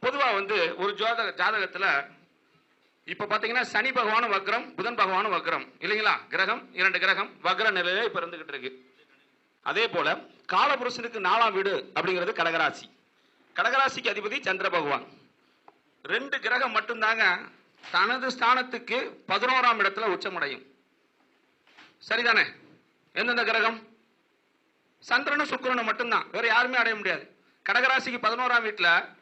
பொதுவா வந்து ஒரு ஜோதக ஜாதகத்துல இப்ப பாத்தீங்கன்னா சனி பகவானும் வக்ரம் புதன் பகவானும் வக்ரம். இல்லைங்களா? கிரகம் இரண்டு கிரகம் வக்ர நிலையில இப்ப இருந்துகிட்டு இருக்கு. அதே போல காலபுருஷனுக்கு நாலாம் வீடு அப்படிங்கிறது கடகராசி. கடகராசிக்கு அதிபதி சந்திர பகவான். ரெண்டு கிரகம் மட்டும்தாங்க தனது ஸ்தானத்துக்கு பதினோராம் இடத்துல உச்சமடையும். சரிதானே? எந்தெந்த கிரகம்? சந்திரனும் சுக்கரனும் மட்டும்தான். வேற யாருமே அடைய முடியாது. கடகராசிக்கு பதினோராம் வீட்டுல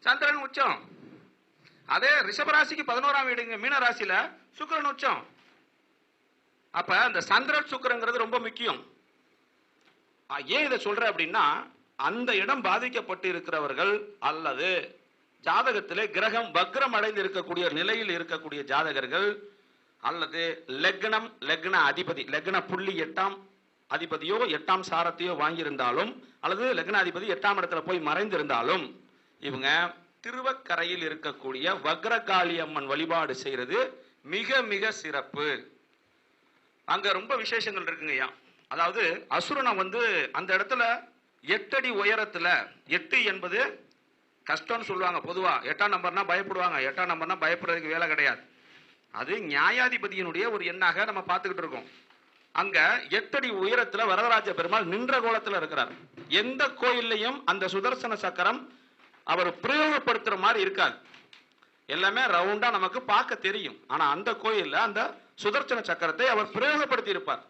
சந்திரன் உச்சம். அதே ரிஷபராசிக்கு பதினோராம் வீடுங்க மீன ராசியில சுக்கரன் உச்சம். அப்ப அந்த சந்திரன் சுக்கரங்கிறது ரொம்ப முக்கியம். ஏன் இதை சொல்றேன் அப்படின்னா அந்த இடம் பாதிக்கப்பட்டு இருக்கிறவர்கள் அல்லது ஜாதகத்திலே கிரகம் வக்ரம் அடைந்து இருக்கக்கூடிய நிலையில் இருக்கக்கூடிய ஜாதகர்கள் அல்லது லக்னம் லக்ன அதிபதி லக்ன புள்ளி எட்டாம் அதிபதியோ எட்டாம் சாரத்தையோ வாங்கியிருந்தாலும் அல்லது லக்னாதிபதி எட்டாம் இடத்துல போய் மறைந்திருந்தாலும் இவங்க திருவக்கரையில் இருக்கக்கூடிய வக்ரகாளி அம்மன் வழிபாடு செய்யறது மிக மிக சிறப்பு. அங்க ரொம்ப விசேஷங்கள் இருக்குங்கய்யா அதாவது அசுரனை வந்து அந்த இடத்துல எட்டடி உயரத்துல எட்டு என்பது கஷ்டம்னு சொல்லுவாங்க பொதுவாக எட்டாம் நம்பர்னா பயப்படுவாங்க. எட்டாம் நம்பர்னா பயப்படுறதுக்கு வேலை கிடையாது. அது நியாயாதிபதியினுடைய ஒரு எண்ணாக நம்ம பார்த்துக்கிட்டு இருக்கோம். அங்க எட்டடி உயரத்துல வரதராஜ பெருமாள் நின்ற கோலத்துல இருக்கிறார். எந்த கோயில்லையும் அந்த சுதர்சன சக்கரம் அவர் பிரயோகப்படுத்துற மாதிரி இருக்காது. எல்லாமே ரவுண்டா நமக்கு பார்க்க தெரியும். ஆனா அந்த கோயில்ல அந்த சுதர்சன சக்கரத்தை அவர் பிரயோகப்படுத்தி இருப்பார்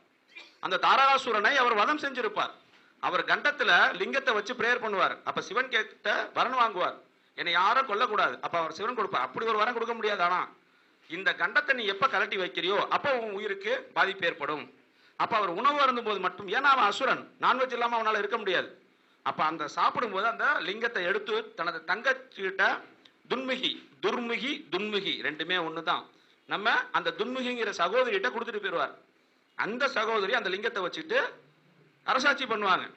அந்த தாராசுரனை அவர் வதம் செஞ்சிருப்பார். அவர் கண்டத்துல லிங்கத்தை வச்சு பிரேயர் பண்ணுவார். அப்ப சிவன் கிட்ட வரன் வாங்குவார். என்னை யாரும் கொல்லக்கூடாது. அப்ப அவர் சிவன் கொடுப்பார். அப்படி ஒரு வரம் கொடுக்க முடியாது ஆனா இந்த கண்டத்தை நீ எப்ப கலட்டி வைக்கிறியோ அப்ப உன் உயிருக்கு பாதிப்பு ஏற்படும். அப்ப அவர் உணவு அருந்தும் போது மட்டும் ஏன்னா அவன் அசுரன். நான்வெஜ் இல்லாம அவனால இருக்க முடியாது. அப்ப அந்த சாப்பிடும்போது அந்த லிங்கத்தை எடுத்து தனது தங்கச்சிகிட்ட துன்முகி துர்முகி துன்முகி ரெண்டுமே ஒண்ணுதான். நம்ம அந்த துன்முகிங்கிற சகோதரிகிட்ட கொடுத்துட்டு போயிடுவார் அந்த சகோதரி அந்த லிங்கத்தை வச்சுட்டு அரசாட்சி பண்ணுவாங்க.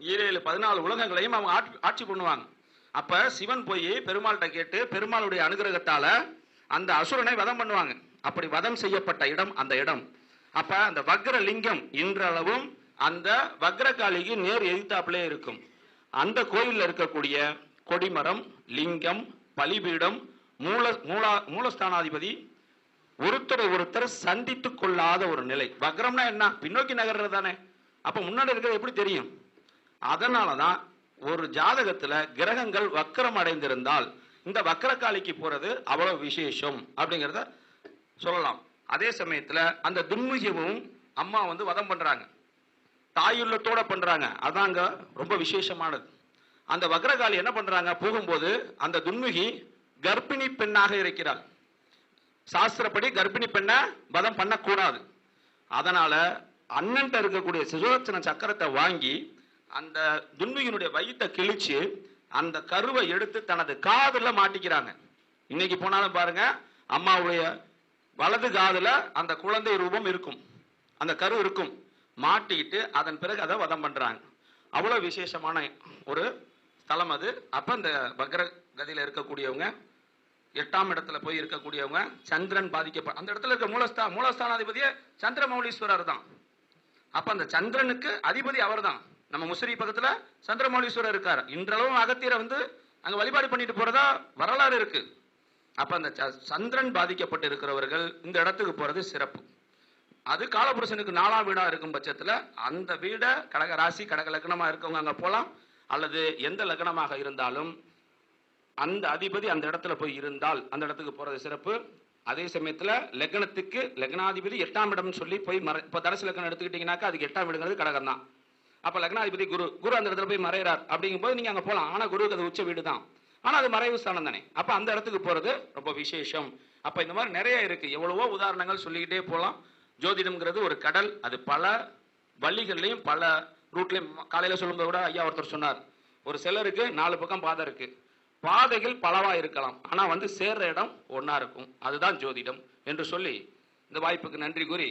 ஈரேழு பதினாலு உலகங்களையும் அவங்க ஆட்சி- ஆட்சி பண்ணுவாங்க. அப்ப சிவன் போய் பெருமாள்கிட்ட கேட்டு பெருமாளுடைய அனுகிரகத்தால அந்த அசுரனை வதம் பண்ணுவாங்க. அப்படி வதம் செய்யப்பட்ட இடம் அந்த இடம். அப்ப அந்த வக்ர லிங்கம் இன்றளவும் அந்த வக்ரகாளிக்கு நேர் எதிர்த்தாப்புலே இருக்கும். அந்த கோயிலில் இருக்கக்கூடிய கொடிமரம் லிங்கம் பலிபீடம் மூல மூலா மூலஸ்தானாதிபதி ஒருத்தரை ஒருத்தர் சந்தித்து கொள்ளாத ஒரு நிலை. வக்ரம்னா என்ன? பின்னோக்கி நகர்றது தானே அப்ப முன்னாடி இருக்கிறது எப்படி தெரியும்? அதனாலதான் ஒரு ஜாதகத்துல கிரகங்கள் வக்கரம் அடைந்திருந்தால் இந்த வக்கரகாளிக்கு போறது அவ்வளவு விசேஷம் அப்படிங்கிறத சொல்லலாம். அதே சமயத்துல அந்த துன்முகமும் அம்மா வந்து வதம் பண்றாங்க. தாயுள்ளத்தோட பண்றாங்க. அதாங்க ரொம்ப விசேஷமானது. அந்த வக்ரகாலி என்ன பண்றாங்க? போகும்போது அந்த துன்முகி கர்ப்பிணி பெண்ணாக இருக்கிறாள். சாஸ்திரப்படி கர்ப்பிணி பெண்ணை வதம் பண்ணக்கூடாது. அதனால அண்ணன்ட்ட இருக்கக்கூடிய சுதர்சன சக்கரத்தை வாங்கி அந்த துன்மியினுடைய வயிற்றை கிழிச்சு அந்த கருவை எடுத்து தனது காதில் மாட்டிக்கிறாங்க. இன்னைக்கு போனாலும் பாருங்க அம்மாவுடைய வலது காதில் அந்த குழந்தை ரூபம் இருக்கும். அந்த கரு இருக்கும். மாட்டிக்கிட்டு அதன் பிறகு அதை வதம் பண்ணுறாங்க அவ்வளோ விசேஷமான ஒரு ஸ்தலம் அது. அப்போ அந்த பக்ர கதியில் இருக்கக்கூடியவங்க எட்டாம் இடத்துல போய் இருக்கக்கூடியவங்க சந்திரன் பாதிக்கப்ப அந்த இடத்துல இருக்க மூலஸ்தா மூலஸ்தானாதிபதியே சந்திரமௌலீஸ்வரர் தான். அப்ப அந்த சந்திரனுக்கு அதிபதி அவர்தான். நம்ம முசிறி பக்கத்துல சந்திரமௌலீஸ்வரர் இருக்கார். இன்றளவும் அகத்தியரை வந்து அங்க வழிபாடு பண்ணிட்டு போறதா வரலாறு இருக்கு. அப்ப அந்த ச- சந்திரன் பாதிக்கப்பட்டு இருக்கிறவர்கள் இந்த இடத்துக்கு போறது சிறப்பு. அது காலபுருஷனுக்கு நாலாம் வீடா இருக்கும் பட்சத்துல அந்த வீடை கடக ராசி கடக லக்னமா இருக்கவங்க அங்க போலாம். அல்லது எந்த லக்னமாக இருந்தாலும் அந்த அதிபதி அந்த இடத்துல போய் இருந்தால் அந்த இடத்துக்கு போறது சிறப்பு. அதே சமயத்துல லக்னத்துக்கு லக்னாதிபதி எட்டாம் இடம்னு சொல்லி போய் மறை இப்போ தரசு லக்னம் எடுத்துக்கிட்டிங்கனாக்கா அதுக்கு எட்டாம் வீடுங்கிறது கடகம் தான். அப்ப லக்னாதிபதி குரு குரு அந்த இடத்துல போய் மறைகிறார் அப்படிங்கும்போது நீங்க அங்க போலாம். ஆனா குருவுக்கு அது உச்ச வீடு தான். ஆனா அது மறைவு ஸ்தானம் தானே. அப்ப அந்த இடத்துக்கு போறது ரொம்ப விசேஷம். அப்ப இந்த மாதிரி நிறைய இருக்கு. எவ்வளவோ உதாரணங்கள் சொல்லிக்கிட்டே போகலாம் ஜோதிடம்ங்கிறது ஒரு கடல். அது பல வள்ளிகள்லையும் பல ரூட்லையும் காலையில சொல்லும்போது கூட ஐயா ஒருத்தர் சொன்னார். ஒரு சிலருக்கு நாலு பக்கம் பாதை இருக்கு. பாதைகள் பலவா இருக்கலாம். ஆனா வந்து சேர்ற இடம் ஒன்னா இருக்கும். அதுதான் ஜோதிடம் என்று சொல்லி இந்த வாய்ப்புக்கு நன்றி கூறி